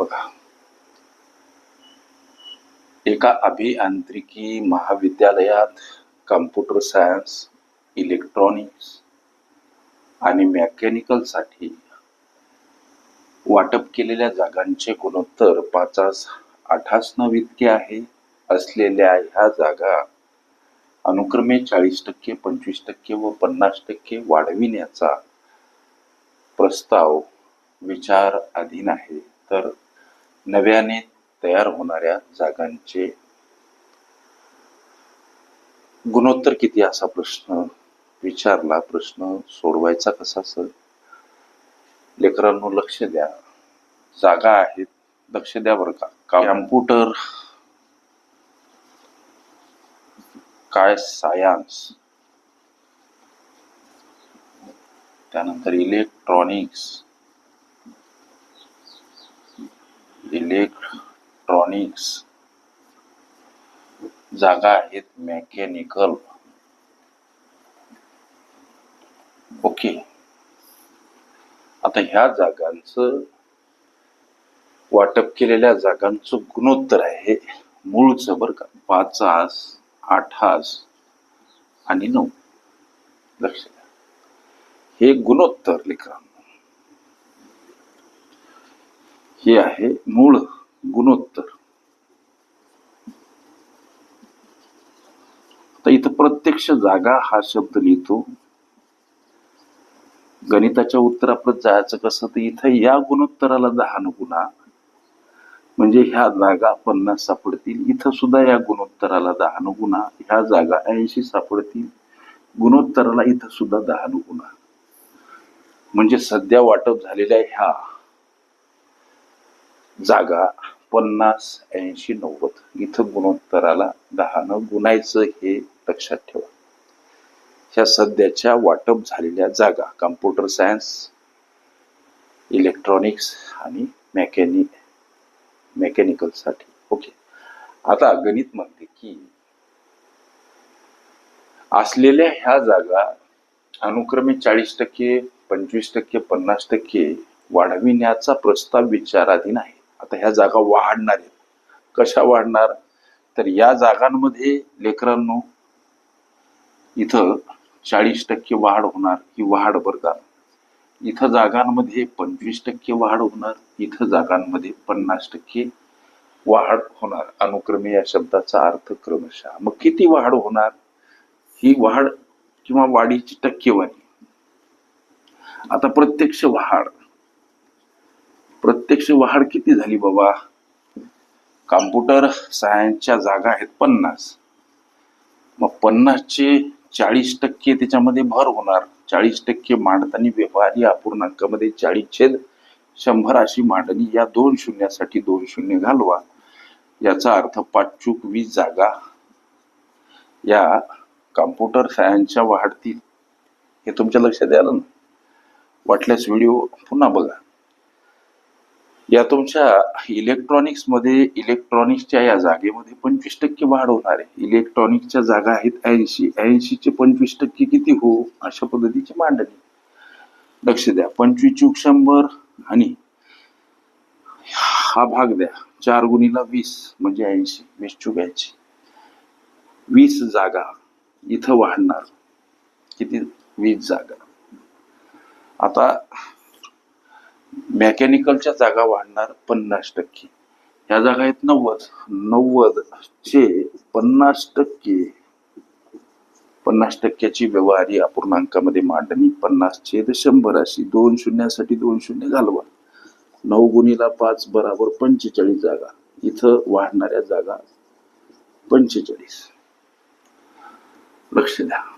बघा. एका अभियांत्रिकी महाविद्यालयात कम्प्युटर सायन्स इलेक्ट्रॉनिक्स आणि मेकॅनिकलसाठी वाटप केलेल्या जागांचे गुणोत्तर पाचास आठास नऊ इतके आहे. असलेल्या ह्या जागा अनुक्रमे चाळीस टक्के पंचवीस टक्के व पन्नास टक्के वाढविण्याचा प्रस्ताव विचार अधीन आहे. तर नव्याने तयार होणाऱ्या जागांचे गुणोत्तर किती असा प्रश्न विचारला प्रश्न सोडवायचा कसा सर? लेकरांनो लक्ष द्या. जागा आहेत. लक्ष द्या बरं का. कॅम्प्युटर काय सायन्स? त्यानंतर इलेक्ट्रॉनिक्स. इलेक्ट्रॉनिक्स जागा आहेत मेकॅनिकल. ओके. आता ह्या जागांचं वाटप केलेल्या जागांचं गुणोत्तर आहे. मूळचं बरं का आठ आस आणि नऊ. लक्ष द्या. हे गुणोत्तर लिखा हे आहे मूळ गुणोत्तर. तर इथं प्रत्यक्ष जागा हा शब्द लिहितो. गणिताच्या उत्तराप्रत जायचं कसं तर इथं या गुणोत्तराला दहा गुणा म्हणजे ह्या जागा पन्नास सापडतील. इथं सुद्धा या गुणोत्तराला दहा गुणा ह्या जागा ऐंशी सापडतील. गुणोत्तराला इथं सुद्धा दहा गुणा म्हणजे सध्या वाटप झालेल्या ह्या. जागा पन्नास ऐंशी नव्वद इथं गुणोत्तराला दहानं गुणायचं हे लक्षात ठेवा. ह्या सध्याच्या वाटप झालेल्या जागा कम्प्युटर सायन्स इलेक्ट्रॉनिक्स आणि मेकॅनिक मेकॅनिकलसाठी ओके आता गणित म्हणते की असलेल्या ह्या जागा अनुक्रमे चाळीस टक्के पंचवीस टक्के पन्नास टक्के वाढविण्याचा प्रस्ताव विचाराधीन आहे. आता ह्या जागा वाढणार आहेत. कशा वाढणार? तर या जागांमध्ये लेकरांनो इथं चाळीस टक्के वाढ होणार ही वाढ बरं इथं जागांमध्ये पंचवीस टक्के वाढ होणार इथं जागांमध्ये पन्नास टक्के वाढ होणार. अनुक्रमे या शब्दाचा अर्थ क्रमशः. मग किती वाढ होणार? ही वाढ किंवा वाढीची टक्केवारी. आता प्रत्यक्ष वाढ. प्रत्यक्ष वाढ किती झाली बाबा? कॉम्प्युटर सायन्सच्या जागा आहेत पन्नास. मग पन्नासचे चाळीस टक्के त्याच्यामध्ये भर होणार. चाळीस टक्के मांडताना व्यवहारी अपूर्णांकामध्ये चाळीस छेद शंभर अशी मांडणी या दोन शून्यासाठी दोन शून्य घालवा. याचा अर्थ पाचूक वीस जागा. या कॉम्प्युटर सायन्सच्या वाढतील. हे तुमच्या लक्षात आलं ना? वाटल्यास व्हिडिओ पुन्हा बघा. या तुमच्या इलेक्ट्रॉनिक्समध्ये इलेक्ट्रॉनिक्सच्या या जागेमध्ये पंचवीस टक्के वाढ होणार आहे. इलेक्ट्रॉनिक्सच्या जागा आहेत ऐंशी. ऐंशीचे पंचवीस टक्के किती हो? अशा पद्धतीची मांडणी. लक्ष द्या. पंचवीस चूक शंभर आणि हा भाग द्या. चार गुणीला वीस म्हणजे ऐंशी. वीस चूक ऐंशी. वीस जागा इथं वाढणार. किती? वीस जागा. आता मेकॅनिकलच्या जागा वाढणार पन्नास टक्के. ह्या जागा आहेत नव्वद नव्वद चे पन्नास टक्के. पन्नास टक्क्याची व्यवहारी अपूर्णांकामध्ये मांडणी पन्नास छेद शंभर अशी दोन शून्यासाठी दोन शून्य घालवा. नऊ गुणीला पाच बराबर पंचेचाळीस जागा. इथं वाढणाऱ्या जागा पंचेचाळीस. लक्ष द्या.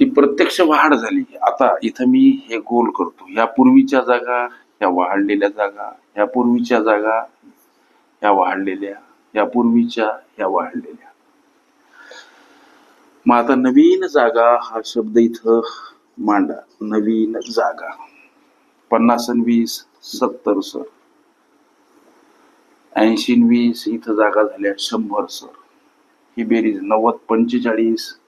ही प्रत्यक्ष वाढ झाली. आता इथं मी हे गोल करतो. या पूर्वीच्या जागा या वाढलेल्या जागा या पूर्वीच्या जागा या वाढलेल्या या पूर्वीच्या या वाढलेल्या. मग आता नवीन जागा हा शब्द इथं मांडा. नवीन जागा. पन्नास वीस सत्तर सर. ऐंशी वीस इथं जागा झाल्या शंभर सर. ही बेरीज नव्वद पंचेचाळीस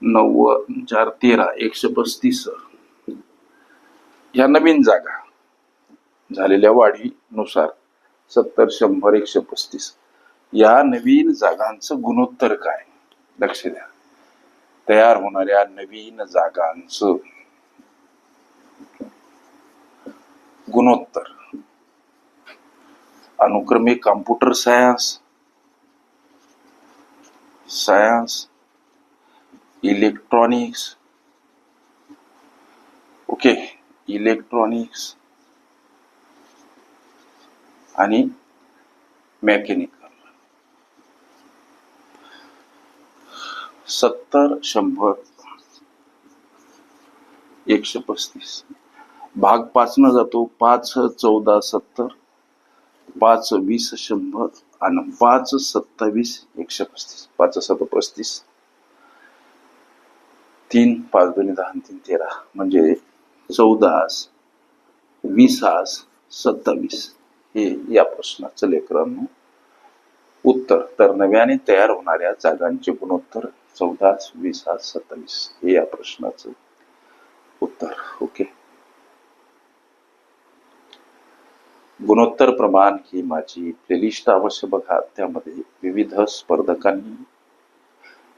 नव्वद म्हणजे चार तेरा एकशे पस्तीस. ह्या या नवीन जागा झालेल्या वाढीनुसार सत्तर शंभर एकशे पस्तीस. या नवीन जागांचं गुणोत्तर काय? लक्ष द्या. तयार होणाऱ्या नवीन जागांचं गुणोत्तर. अनुक्रमे computer science science electronics okay electronics आणि मेकॅनिकल सत्तर शंभर. एकशे पस्तीस. भाग पाच न जातो. पाच चौदा सत्तर. पाच वीस शंभर. आणि पाच सत्तावीस एकशे पस्तीस. पाच सत पस्तीस. तीन पाच दोन्ही दहा तीन तेरा. म्हणजे चौदास वीसास सत्तावीस. हे या प्रश्नाचं लेकरांनो उत्तर तर नव्याने तयार होणाऱ्या जागांचे गुणोत्तर चौदास वीसास सत्तावीस. हे या प्रश्नाचं उत्तर. ओके? गुणोत्तर प्रमाण ही माझी प्लेलिस्ट अवश्य बघा. त्यामध्ये विविध स्पर्धकांनी